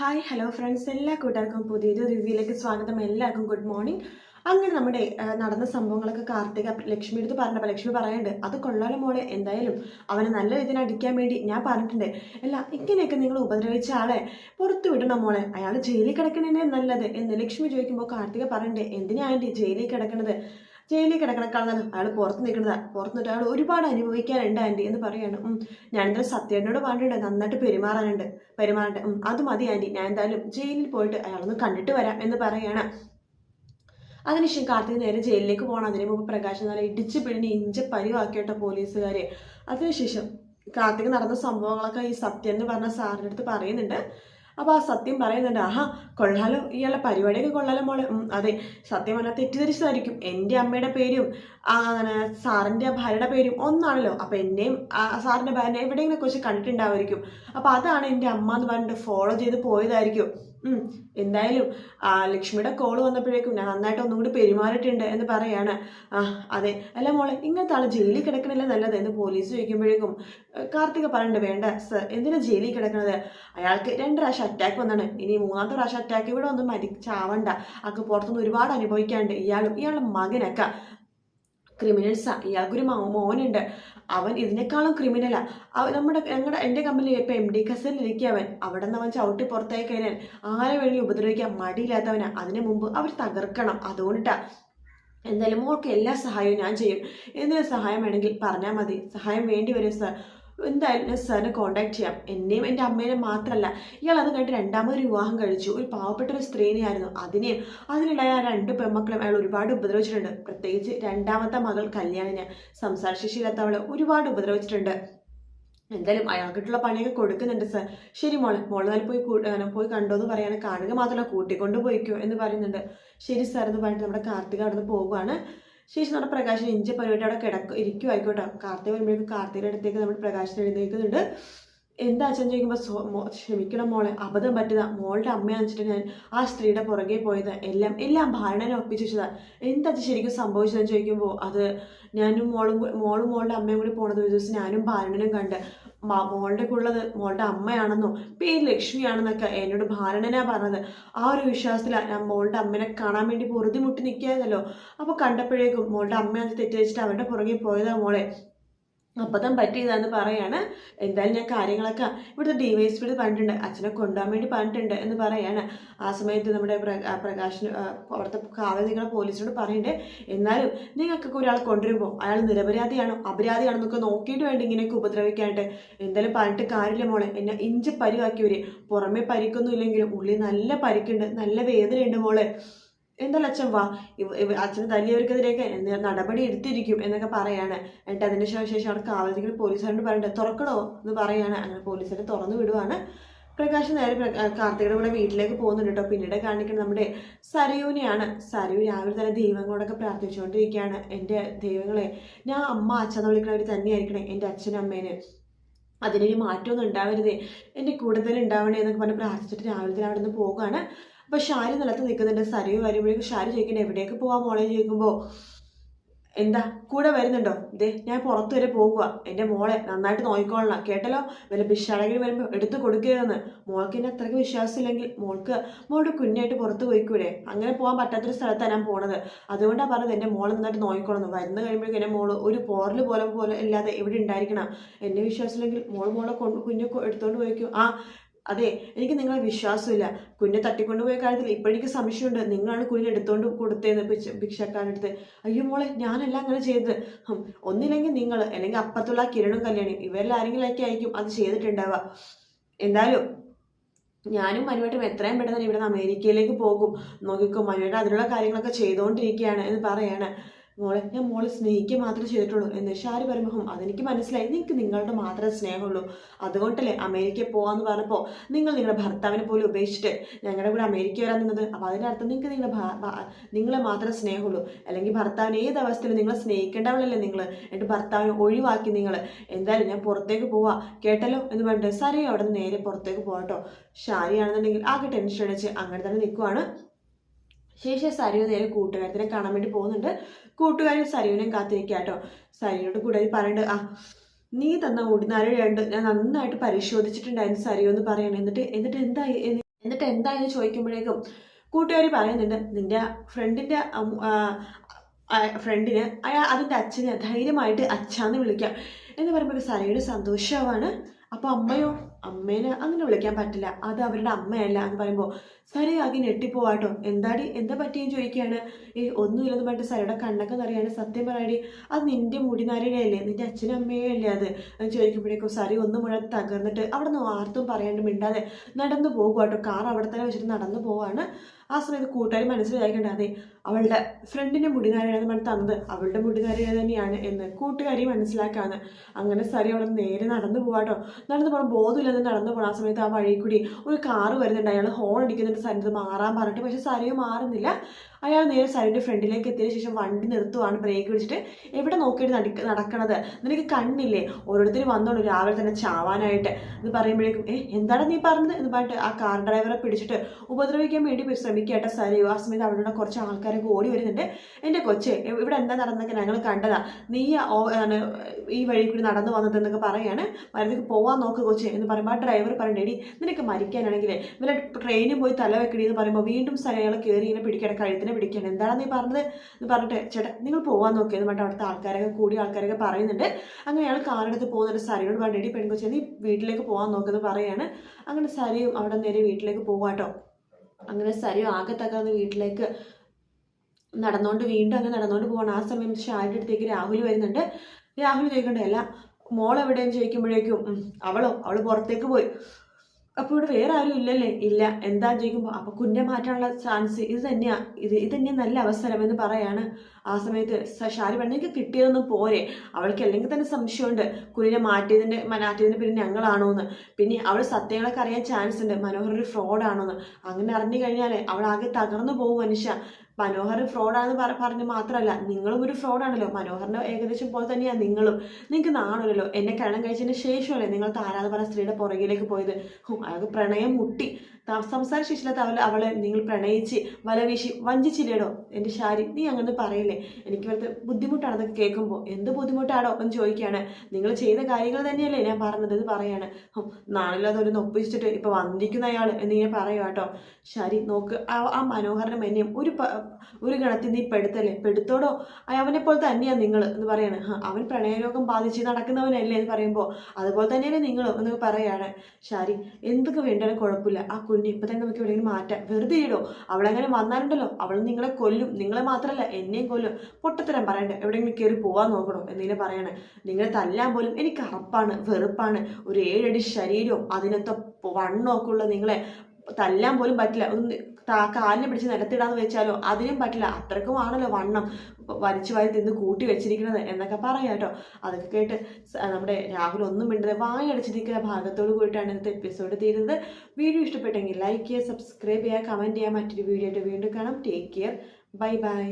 Hi hello friends എല്ലാ കൂട്ടുകാർക്കും പുതിയൊരു റിവ്യൂയിലേക്ക് സ്വാഗതം. എല്ലാവർക്കും ഗുഡ് മോർണിംഗ് അങ്ങനെ നമ്മുടെ നടന്ന സംഭവങ്ങളൊക്കെ കാർത്തിക ലക്ഷ്മി എടുത്ത് പറഞ്ഞപ്പോൾ ലക്ഷ്മി പറയുന്നുണ്ട് അത് കൊള്ളാലോ മോളെ എന്തായാലും അവനെ നല്ല രീതിയിൽ അടിക്കാൻ വേണ്ടി ഞാൻ പറഞ്ഞിട്ടുണ്ട്. അല്ല ഇങ്ങനെയൊക്കെ നിങ്ങൾ ഉപദ്രവിച്ച ആളെ പുറത്തു വിടണം മോളെ. അയാൾ ജയിലിൽ കിടക്കണേ നല്ലത്. എന്ന് ലക്ഷ്മി ചോദിക്കുമ്പോൾ കാർത്തിക പറയണ്ടേ എന്തിനാണ് ജയിലിൽ കിടക്കണത്? ജയിലിൽ കിടക്കണക്കാണെന്നാണ് അയാൾ പുറത്ത് നിൽക്കുന്നത് പുറത്ത് നിന്നിട്ട് അയാൾ ഒരുപാട് അനുഭവിക്കാനുണ്ട് ആന്റി എന്ന് പറയാണ്. ഞാൻ എന്തായാലും സത്യേട്ടനോട് പറഞ്ഞിട്ടുണ്ട് നന്നായിട്ട് പെരുമാറാനുണ്ട് പെരുമാറട്ടെ. അത് മതി ആന്റി. ഞാൻ എന്തായാലും ജയിലിൽ പോയിട്ട് അയാളൊന്ന് കണ്ടിട്ട് വരാം എന്ന് പറയാണ്. അതിനുശേഷം കാർത്തിക് നേരെ ജയിലിലേക്ക് പോകണം അതിന് മുമ്പ് പ്രകാശ് നല്ല ഇടിച്ച് പിഴിഞ്ഞ് ഇഞ്ച പരിവാക്കിയിട്ടോ പോലീസുകാരെ. അതിനുശേഷം കാർത്തിക് നടന്ന സംഭവങ്ങളൊക്കെ ഈ സത്യം എന്ന് പറഞ്ഞ സാറിന്റെ അടുത്ത് പറയുന്നുണ്ട്. അപ്പോൾ ആ സത്യം പറയുന്നുണ്ട് ആഹാ കൊള്ളാലോ ഇയാളെ പരിപാടിയൊക്കെ കൊള്ളാലോ മോളെ. അതെ സത്യം പറഞ്ഞാൽ തെറ്റിദ്ധരിച്ചതായിരിക്കും. എന്റെ അമ്മയുടെ പേരും അങ്ങനെ സാറിന്റെ ഭാര്യയുടെ പേരും ഒന്നാണല്ലോ. അപ്പോൾ എന്നെയും സാറിന്റെ ഭാര്യനെ എവിടെയെങ്കിലും കുറിച്ച് കണ്ടിട്ടുണ്ടാവുമായിരിക്കും. അപ്പോൾ അതാണ് എന്റെ അമ്മ എന്ന് പറഞ്ഞിട്ട് ഫോളോ ചെയ്ത് പോയതായിരിക്കും. എന്തായാലും ലക്ഷ്മിയുടെ കോൾ വന്നപ്പോഴേക്കും ഞാൻ നന്നായിട്ട് ഒന്നും കൂടി പെരുമാറിയിട്ടുണ്ട് എന്ന് പറയാണ്. ആ അതെ. അല്ല മോളെ ഇങ്ങനത്തെ ആൾ ജയിലിൽ കിടക്കണല്ലേ നല്ലത് എന്ന് പോലീസ് ചോദിക്കുമ്പോഴേക്കും കാർത്തിക പറയണ്ട വേണ്ട സർ എന്തിനാ ജയിലിൽ കിടക്കണത്? അയാൾക്ക് രണ്ട് പ്രാവശ്യം അറ്റാക്ക് വന്നാണ്. ഇനി മൂന്നാമത്തെ പ്രാവശ്യം അറ്റാക്ക് ഇവിടെ ഒന്നും മരിച്ചാവണ്ട. അക്ക് പുറത്തുനിന്ന് ഒരുപാട് അനുഭവിക്കാണ്ട് ഇയാളും ഇയാളുടെ മകനൊക്കെ. ക്രിമിനൽസാ ഇയാൾക്കൊരു മോനുണ്ട്. അവൻ ഇതിനേക്കാളും ക്രിമിനലാ നമ്മുടെ ഞങ്ങളുടെ എന്റെ കമ്പനിയിൽ ഇപ്പം എം ഡി കസലിരിക്കുക അവൻ. അവിടെ നിന്ന് അവൻ ചവിട്ടി പുറത്തായി കഴിഞ്ഞാൽ ആരെ വേണമെങ്കിലും ഉപദ്രവിക്കാൻ മടിയില്ലാത്തവനാ. അതിനു മുമ്പ് അവർ തകർക്കണം. അതുകൊണ്ടിട്ടാ. എന്തായാലും മോൾക്ക് എല്ലാ സഹായവും ഞാൻ ചെയ്യും. എന്തെങ്കിലും സഹായം വേണമെങ്കിൽ പറഞ്ഞാൽ മതി. സഹായം വേണ്ടി വരും സാർ. എന്തായാലും ഞാൻ സാറിനെ കോൺടാക്ട് ചെയ്യാം. എന്നെയും എന്റെ അമ്മേനെ മാത്രമല്ല ഇയാൾ അത് കഴിഞ്ഞിട്ട് രണ്ടാമതൊരു വിവാഹം കഴിച്ചു. ഒരു പാവപ്പെട്ട ഒരു സ്ത്രീനെയായിരുന്നു. അതിനെയും അതിനുണ്ടായ ആ രണ്ട് പെൺമക്കളും അയാൾ ഒരുപാട് ഉപദ്രവിച്ചിട്ടുണ്ട്. പ്രത്യേകിച്ച് രണ്ടാമത്തെ മകൾ കല്യാണിനെ സംസാരശേഷിയില്ലാത്ത അവളെ ഒരുപാട് ഉപദ്രവിച്ചിട്ടുണ്ട്. എന്തായാലും അയാൾക്കിട്ടുള്ള പണിയൊക്കെ കൊടുക്കുന്നുണ്ട് സാർ ശരി മോളെ മോളെ നല്ല പോയി പോയി കണ്ടോ എന്ന് പറയാൻ കാണുക മാത്രമല്ല കൂട്ടിക്കൊണ്ട് പോയിക്കോ എന്ന് പറയുന്നുണ്ട്. ശരി സാർ എന്ന് പറഞ്ഞിട്ട് നമ്മുടെ കാർത്തിക അവിടെ നിന്ന് പോകുവാണ് ശേഷം നമ്മുടെ പ്രകാശൻ ഇഞ്ചി പരിപാടി അവിടെ കിടക്കും ഇരിക്കും ആയിക്കോട്ടെ കാർത്തിക വരുമ്പോഴേക്കും കാർത്തികയുടെ അടുത്തേക്ക് നമ്മുടെ പ്രകാശൻ എഴുന്നേൽക്കുന്നുണ്ട്. എന്താ അച്ഛൻ ചോദിക്കുമ്പോൾ ക്ഷമിക്കണം മോളെ അബദ്ധം പറ്റുക മോളുടെ അമ്മയാണെന്ന് വെച്ചിട്ട് ഞാൻ ആ സ്ത്രീയുടെ പുറകെ പോയത്. എല്ലാം എല്ലാം ഭാരണനെ ഒപ്പിച്ചു എന്താ അച്ഛൻ ശരിക്കും സംഭവിച്ചതെന്ന് ചോദിക്കുമ്പോൾ അത് ഞാനും മോളും മോളും മോളുടെ അമ്മയും കൂടി പോണത് ഒരു ദിവസം ഞാനും ഭാരണനും കണ്ട്. മാ മോളുടെ ഉള്ളത് മോളുടെ അമ്മയാണെന്നോ പേര് ലക്ഷ്മിയാണെന്നൊക്കെ എന്നോട് ഭാരണനാ പറഞ്ഞത്. ആ ഒരു വിശ്വാസത്തിലാണ് ഞാൻ മോളുടെ അമ്മനെ കാണാൻ വേണ്ടി പൊറുതിമുട്ടി നിൽക്കുകയായിരുന്നല്ലോ. അപ്പോൾ കണ്ടപ്പോഴേക്കും മോളുടെ അമ്മയാണ് തെറ്റിദ്ധരിച്ചിട്ട് അവരുടെ പുറകെ പോയതാ മോളെ. അബദ്ധം പറ്റിയതാന്ന് പറയാണ്. എന്തായാലും ഞാൻ കാര്യങ്ങളൊക്കെ ഇവിടുത്തെ ഡി വൈ എസ് പറഞ്ഞിട്ടുണ്ട്. അച്ഛനെ കൊണ്ടുപോകാൻ വേണ്ടി പറഞ്ഞിട്ടുണ്ട് എന്ന് പറയാണ്. ആ സമയത്ത് നമ്മുടെ പ്രകാശിന് അവിടുത്തെ കാവൽ നിങ്ങളെ പോലീസിനോട് പറയുന്നുണ്ട് എന്നാലും നിങ്ങൾക്കൊക്കെ ഒരാൾ കൊണ്ടുവരുമ്പോൾ അയാൾ നിരപരാധിയാണോ? അപരാധിയാണെന്നൊക്കെ നോക്കിയിട്ട് വേണ്ട ഇങ്ങനെയൊക്കെ ഉപദ്രവിക്കാനായിട്ട്. എന്തായാലും പറഞ്ഞിട്ട് കാര്യമില്ല മോളെ. എന്നെ ഇഞ്ചി പരിവാക്കിയവര്. പുറമെ പരിക്കൊന്നും ഇല്ലെങ്കിലും ഉള്ളിൽ നല്ല പരിക്കുണ്ട്. നല്ല വേദനയുണ്ട് മോളെ. എന്തായാലും അച്ഛൻ വാ അച്ഛന് തല്ലിയവർക്കെതിരെയൊക്കെ നടപടി എടുത്തിരിക്കും എന്നൊക്കെ പറയാണ്. എന്നിട്ട് അതിന് ശേഷം അവിടെ കാവലത്തിൽ പോലീസുകാരോട് പറയണ്ട തുറക്കണോ എന്ന് പറയാണ്. അങ്ങനെ പോലീസുകാരെ തുറന്നു വിടുവാണ്. പ്രകാശ് നേരെ കാർത്തികയുടെ കൂടെ വീട്ടിലേക്ക് പോകുന്നുണ്ട് കേട്ടോ. പിന്നീട് കാണിക്കുന്നത് നമ്മുടെ സരയൂനെയാണ്. സരയു രാവിലെ തന്നെ ദൈവങ്ങളോടൊക്കെ പ്രാർത്ഥിച്ചുകൊണ്ടിരിക്കുകയാണ്. എന്റെ ദൈവങ്ങളെ ഞാൻ അമ്മ അച്ഛന്ന് വിളിക്കണവർ തന്നെയായിരിക്കണേ എന്റെ അച്ഛനും അമ്മേനെ. അതിനൊരു മാറ്റമൊന്നും ഉണ്ടാവരുതേ. എന്റെ കൂടെ തന്നെ ഉണ്ടാവണേ എന്നൊക്കെ പറഞ്ഞ് പ്രാർത്ഥിച്ചിട്ട് രാവിലെ തന്നെ അവിടെ നിന്ന് പോകുകയാണ് അപ്പോൾ ഷാരി നിലത്ത് നിൽക്കുന്നുണ്ട്. സരയു വരുമ്പോഴേക്കും ഷാരി ചോദിക്കണേ എവിടേക്ക് പോവാ മോളെ? ചോദിക്കുമ്പോൾ എന്താ കൂടെ വരുന്നുണ്ടോ? ഇതേ ഞാൻ പുറത്തു വരെ പോകുക എന്റെ മോളെ നന്നായിട്ട് നോക്കിക്കൊള്ളണം. കേട്ടല്ലോ? വല്ല ഭിക്ഷാടകർ വരുമ്പോൾ എടുത്തു കൊടുക്കരുതെന്ന് മോൾക്ക് എന്നെ അത്രയ്ക്ക് വിശ്വാസമില്ലെങ്കിൽ മോൾക്ക് മോളുടെ കുഞ്ഞായിട്ട് പുറത്ത് പോയിക്കൂടെ? അങ്ങനെ പോകാൻ പറ്റാത്തൊരു സ്ഥലത്താണ് ഞാൻ പോണത്. അതുകൊണ്ടാണ് പറഞ്ഞത് എന്റെ മോളെ നന്നായിട്ട് നോക്കിക്കൊള്ളുന്നു വരുന്ന കഴിയുമ്പോഴേക്കും എന്റെ മോൾ ഒരു പോറൽ പോലെ പോലെ ഇല്ലാതെ ഇവിടെ ഉണ്ടായിരിക്കണം? എന്നെ വിശ്വാസമില്ലെങ്കിൽ മോൾ മോളെ കൊണ്ട് കുഞ്ഞു എടുത്തുകൊണ്ട് പോയിക്കോ. ആ അതെ എനിക്ക് നിങ്ങളെ വിശ്വാസമില്ല. കുഞ്ഞെ തട്ടിക്കൊണ്ടുപോയ കാര്യത്തിൽ ഇപ്പോഴെനിക്ക് സംശയമുണ്ട്. നിങ്ങളാണ് കുഞ്ഞിനെ എടുത്തോണ്ട് കൊടുത്തതെന്ന് ഭിക്ഷ ഭിക്ഷക്കാരടുത്ത് അയ്യോ മോളെ ഞാനല്ല അങ്ങനെ ചെയ്തത്. ഒന്നില്ലെങ്കിൽ നിങ്ങൾ അല്ലെങ്കിൽ അപ്പുറത്തുള്ള കിരണും കല്യാണിയും ഇവരിൽ ആരെങ്കിലൊക്കെ ആയിരിക്കും അത് ചെയ്തിട്ടുണ്ടാവുക. എന്തായാലും ഞാനും മനുവേട്ടും എത്രയും പെട്ടെന്ന് ഇവിടെ നിന്ന് അമേരിക്കയിലേക്ക് പോകും. നോക്കിക്കോ മനുവേട്ടം അതിനുള്ള കാര്യങ്ങളൊക്കെ ചെയ്തുകൊണ്ടിരിക്കുകയാണ് എന്ന് പറയാണ്. മോളെ ഞാൻ മോളെ സ്നേഹിക്കുക മാത്രമേ ചെയ്തിട്ടുള്ളൂ. എന്ന് ഷാരി പറയുമ്പോൾ അതെനിക്ക് മനസ്സിലായി. നിങ്ങൾക്ക് നിങ്ങളുടെ മാത്രമേ സ്നേഹമുള്ളൂ. അതുകൊണ്ടല്ലേ അമേരിക്കയിൽ പോകാമെന്ന് പറഞ്ഞപ്പോൾ നിങ്ങൾ നിങ്ങളുടെ ഭർത്താവിനെ പോലും ഉപേക്ഷിച്ചിട്ട് ഞങ്ങളുടെ കൂടെ അമേരിക്ക വരാൻ നിന്നത്? അപ്പോൾ അതിന്റെ അർത്ഥം നിങ്ങൾക്ക് നിങ്ങളുടെ നിങ്ങളെ മാത്രമേ സ്നേഹമുള്ളൂ. അല്ലെങ്കിൽ ഭർത്താവിനെ ഏത് അവസ്ഥയിലും നിങ്ങളെ സ്നേഹിക്കേണ്ടവളല്ലേ നിങ്ങൾ എന്നിട്ട് ഭർത്താവിനെ ഒഴിവാക്കി നിങ്ങൾ എന്തായാലും ഞാൻ പുറത്തേക്ക് പോവാ. കേട്ടല്ലോ എന്ന് പറഞ്ഞിട്ട് സാറേ അവിടെ നിന്ന് നേരെ പുറത്തേക്ക് പോകട്ടോ ഷാരിയാണെന്നുണ്ടെങ്കിൽ ആകെ ടെൻഷൻ അടിച്ച് അങ്ങനെ തന്നെ നിൽക്കുവാണ്. ശേഷം സരു നേരെ കൂട്ടുകാരത്തിനെ കാണാൻ വേണ്ടി പോകുന്നുണ്ട്. കൂട്ടുകാരൻ സരുവിനെയും കാത്തിരിക്കുക കേട്ടോ സരിയോട് കൂട്ടുകാരി പറയുന്നുണ്ട് ആ നീ തന്ന ഉടുനാരയുണ്ട് ഞാൻ നന്നായിട്ട് പരിശോധിച്ചിട്ടുണ്ടായിരുന്നു സരു എന്ന് പറയണേ. എന്നിട്ട് എന്നിട്ട് എന്തായി? എന്ന് എന്നിട്ട് എന്തായെന്ന് ചോദിക്കുമ്പോഴേക്കും കൂട്ടുകാരി പറയുന്നുണ്ട് നിന്റെ ഫ്രണ്ടിന്റെ ഫ്രണ്ടിന് അയാൾ അതിന്റെ അച്ഛനെ ധൈര്യമായിട്ട് അച്ഛാന്ന് വിളിക്കാം. എന്ന് പറയുമ്പോൾ സരയുടെ സന്തോഷമാണ് അപ്പോൾ അമ്മയോ അമ്മേനെ അങ്ങനെ വിളിക്കാൻ പറ്റില്ല. അത് അവരുടെ അമ്മയല്ല എന്ന് പറയുമ്പോൾ സരി ആകെ ഞെട്ടിപ്പോവാട്ടോ. എന്താടി? എന്താ പറ്റിയെന്ന് ചോദിക്കുകയാണ്. ഈ ഒന്നുമില്ലെന്ന് പറഞ്ഞിട്ട് സരയുടെ കണ്ണൊക്കെ നിറയാണ്. സത്യം പറയാടി അത് നിന്റെ മുടിനാരിഴയല്ലേ നിന്റെ അച്ഛനും അമ്മയും അല്ലേ അത് ചോദിക്കുമ്പോഴേക്കും സരി ഒന്നും മുഴ തകർന്നിട്ട് അവിടെ നിന്ന് ആർത്തും പറയാണ്ട് മിണ്ടാതെ നടന്നു പോകുവാട്ടോ. കാർ അവിടെ തന്നെ വെച്ചിട്ട് നടന്നു പോവാണ്. ആ സമയത്ത് കൂട്ടുകാർ മനസ്സിലാക്കേണ്ട അതെ അവളുടെ ഫ്രണ്ടിന്റെ മുടിനാരിഴയെന്ന് പറഞ്ഞ് തന്നത് അവളുടെ മുടിനാരിഴ തന്നെയാണ് എന്ന് കൂട്ടുകാരി മനസ്സിലാക്കാന്ന് അങ്ങനെ സരി അവിടെ നേരെ നടന്നു പോവാട്ടോ. നടന്നു പോകണം ബോധമില്ലെന്ന് നടന്നു പോണ ആ സമയത്ത് ആ വഴി കൂടി ഒരു കാറ് വരുന്നുണ്ട്. അയാൾ ഹോൺ അടിക്കുന്നുണ്ട്. സരിത് മാറാൻ പറഞ്ഞിട്ട്. പക്ഷെ സരിയോ മാറുന്നില്ല. അയാൾ നേരെ സരിന്റെ ഫ്രണ്ടിലേക്ക് എത്തിയതിനു ശേഷം വണ്ടി നിർത്തുവാണ്. ബ്രേക്ക് പിടിച്ചിട്ട് എവിടെ നോക്കിയിട്ട് നടക്ക നടക്കണത്? നിനക്ക് കണ്ണില്ലേ? ഓരോരുത്തർ വന്നോളൂ. രാവിലെ തന്നെ ചാവാനായിട്ട്. എന്ന് പറയുമ്പോഴേക്കും ഏ എന്താണ് നീ പറഞ്ഞത്? എന്ന് പറഞ്ഞിട്ട് ആ കാർ ഡ്രൈവറെ പിടിച്ചിട്ട് ഉപദ്രവിക്കാൻ വേണ്ടി ശ്രമിക്കട്ടെ സരിയോ. ആ സമയത്ത് അവിടെ കുറച്ച് ആൾക്കാരൊക്കെ ഓടി വരുന്നുണ്ട്. എന്റെ കൊച്ചെ ഇവിടെ എന്താ നടന്നൊക്കെ ഞങ്ങൾ കണ്ടതാ. നീ ഈ വഴി കൂടി നടന്നു വന്നതെന്നൊക്കെ പറയാണ്. മരുന്നൊക്കെ പോവാൻ നോക്ക് കൊച്ചെ എന്ന് പറയുമ്പോൾ ആ ഡ്രൈവർ പറയണ്ടേ എടി നിനക്ക് മരിക്കാനാണെങ്കിൽ ഇവരെ ട്രെയിനിൽ പോയി തല വെക്കടി എന്ന് പറയുമ്പോൾ വീണ്ടും സരയാളെ കയറി ഇങ്ങനെ പിടിക്കണം കഴുത്തിനെ പിടിക്കണം എന്താണ് നീ പറഞ്ഞത്? എന്ന് പറഞ്ഞിട്ട് ചേട്ടാ നിങ്ങൾ പോകാൻ നോക്കിയെന്ന് പറഞ്ഞിട്ട് അവിടുത്തെ ആൾക്കാരൊക്കെ കൂടി ആൾക്കാരൊക്കെ പറയുന്നുണ്ട്. അങ്ങനെ അയാൾ കാറെടുത്ത് പോകുന്നൊരു സരിയോട് പറഞ്ഞു എടി പെൺകൊച്ചെ നീ വീട്ടിലേക്ക് പോകാൻ നോക്കുന്നത് പറയാണ്. അങ്ങനെ സരിയും അവിടെ നേരെ വീട്ടിലേക്ക് പോകാട്ടോ അങ്ങനെ സരിയും ആകെ തകർന്ന് വീട്ടിലേക്ക് നടന്നുകൊണ്ട് വീണ്ടും അങ്ങനെ നടന്നുകൊണ്ട് പോകണം ആ സമയം ഷാരുടെ അടുത്തേക്ക് രാഹുൽ വരുന്നുണ്ട്. രാഹുൽ ചോദിക്കണ്ടേ അല്ല മോൾ എവിടെയെന്ന് ചോദിക്കുമ്പോഴേക്കും "ഉം, അവളോ അവൾ പുറത്തേക്ക് പോയി. അപ്പോൾ ഇവിടെ വേറെ ആരും ഇല്ലല്ലേ? ഇല്ല. എന്താ ചോദിക്കുമ്പോൾ അപ്പോൾ കുഞ്ഞെ മാറ്റാനുള്ള ചാൻസ് ഇത് തന്നെയാ. ഇത് ഇത് തന്നെയാ നല്ല അവസരം എന്ന് പറയാണ്. ആ സമയത്ത് ഷാരി പെണ്ണിക്ക് കിട്ടിയതൊന്നും പോരെ. അവൾക്ക് അല്ലെങ്കിൽ തന്നെ സംശയമുണ്ട്. കുഞ്ഞിനെ മാറ്റിയതിന്റെ മാറ്റിയതിന്റെ പിന്നെ ഞങ്ങളാണോ എന്ന് പിന്നെ അവൾ സത്യങ്ങളൊക്കെ അറിയാൻ ചാൻസ് ഉണ്ട്. മനോഹർ ഒരു ഫ്രോഡാണോ എന്ന് അങ്ങനെ അറിഞ്ഞു കഴിഞ്ഞാൽ അവൾ ആകെ തകർന്നു പോകും മനുഷ്യ. മനോഹർ ഫ്രോഡാണെന്ന് പറ പറഞ്ഞ് മാത്രമല്ല നിങ്ങളും ഒരു ഫ്രോഡാണല്ലോ. മനോഹറിന്റെ ഏകദേശം പോലെ തന്നെയാണ് നിങ്ങളും. നിങ്ങൾക്ക് നാണല്ലോ എന്നെ കല്യാണം കഴിച്ചതിന് ശേഷമല്ലേ നിങ്ങൾ താരാന്ന് പറഞ്ഞ സ്ത്രീയുടെ പുറകിലേക്ക് പോയത്. അയാൾക്ക് പ്രണയം മുട്ടി. സംസാര ശേഷിയില്ലാത്ത അവളെ നിങ്ങൾ പ്രണയിച്ച് വലവീശി വഞ്ചിച്ചില്ലേടോ? എന്റെ ശാരി നീ അങ്ങനെ പറയില്ലേ? എനിക്ക് വെറുതെ ബുദ്ധിമുട്ടാണെന്നൊക്കെ കേൾക്കുമ്പോൾ എന്ത് ബുദ്ധിമുട്ടാണോ എന്ന് ചോദിക്കുകയാണ്. നിങ്ങൾ ചെയ്ത കാര്യങ്ങൾ തന്നെയല്ലേ ഞാൻ പറഞ്ഞത് എന്ന് പറയാണ്. ഹും, നാളില്ലാതെ ഒരു നൊപ്പിച്ചിട്ട് ഇപ്പൊ വന്നിരിക്കുന്ന അയാൾ എന്ന് ഞാൻ പറയുക കേട്ടോ. ശരി നോക്ക് ആ ആ മനോഹരനും എന്നെയും ഒരു ഒരു ഗണത്തിൽ നീ പെടുത്തല്ലേ? പെടുത്തോടോ? അവനെ പോലെ തന്നെയാണ് നിങ്ങൾ എന്ന് പറയാണ്. അവൻ പ്രണയരോഗം ബാധിച്ച് നടക്കുന്നവനല്ലേ എന്ന് പറയുമ്പോൾ അതുപോലെ തന്നെയല്ലേ നിങ്ങൾ എന്ന് പറയാണ്. ശരി എന്തൊക്കെ വേണ്ടാലും കുഴപ്പമില്ല. ആ കുഞ്ഞ് ഇപ്പൊ തന്നെ നമുക്ക് എവിടെയെങ്കിലും മാറ്റാം. വെറുതെ ഇടോ. അവളെങ്ങനെ വന്നാലുണ്ടല്ലോ. അവൾ നിങ്ങളെ കൊല്ലും. നിങ്ങളെ മാത്രമല്ല എന്നെയും കൊല്ലും. പൊട്ടത്തരം പറയണ്ട. എവിടെയെങ്കിലും കയറി പോവാൻ നോക്കണോ എന്നിങ്ങനെ പറയാണ്. നിങ്ങളെ തല്ലാൻ പോലും എനിക്ക് അറപ്പാണ് വെറുപ്പാണ്. ഒരു ഏഴടി ശരീരവും അതിനൊത്ത വണ്ണമൊക്കെ ഉള്ള നിങ്ങളെ തല്ലാൻ പോലും പറ്റില്ല. ഒന്ന് കാലിനെ പിടിച്ച് നിലത്തിടാന്ന് വെച്ചാലോ അതിനും പറ്റില്ല. അത്രക്കും ആണല്ലോ വണ്ണം. വലിച്ചു വാരി തിന്ന് കൂട്ടി വെച്ചിരിക്കുന്നത് എന്നൊക്കെ പറയാം കേട്ടോ. അതൊക്കെ കേട്ട് നമ്മുടെ രാഹുൽ ഒന്നും മിണ്ടത് വായടിച്ചിരിക്കുന്ന ഭാഗത്തോട് കൂടിയിട്ടാണ് ഇന്നത്തെ എപ്പിസോഡ് തീരുന്നത്. വീഡിയോ ഇഷ്ടപ്പെട്ടെങ്കിൽ ലൈക്ക് ചെയ്യുക സബ്സ്ക്രൈബ് ചെയ്യുക കമന്റ് ചെയ്യുക. മറ്റൊരു വീഡിയോ ആയിട്ട് വീണ്ടും കാണാം. Take care bye bye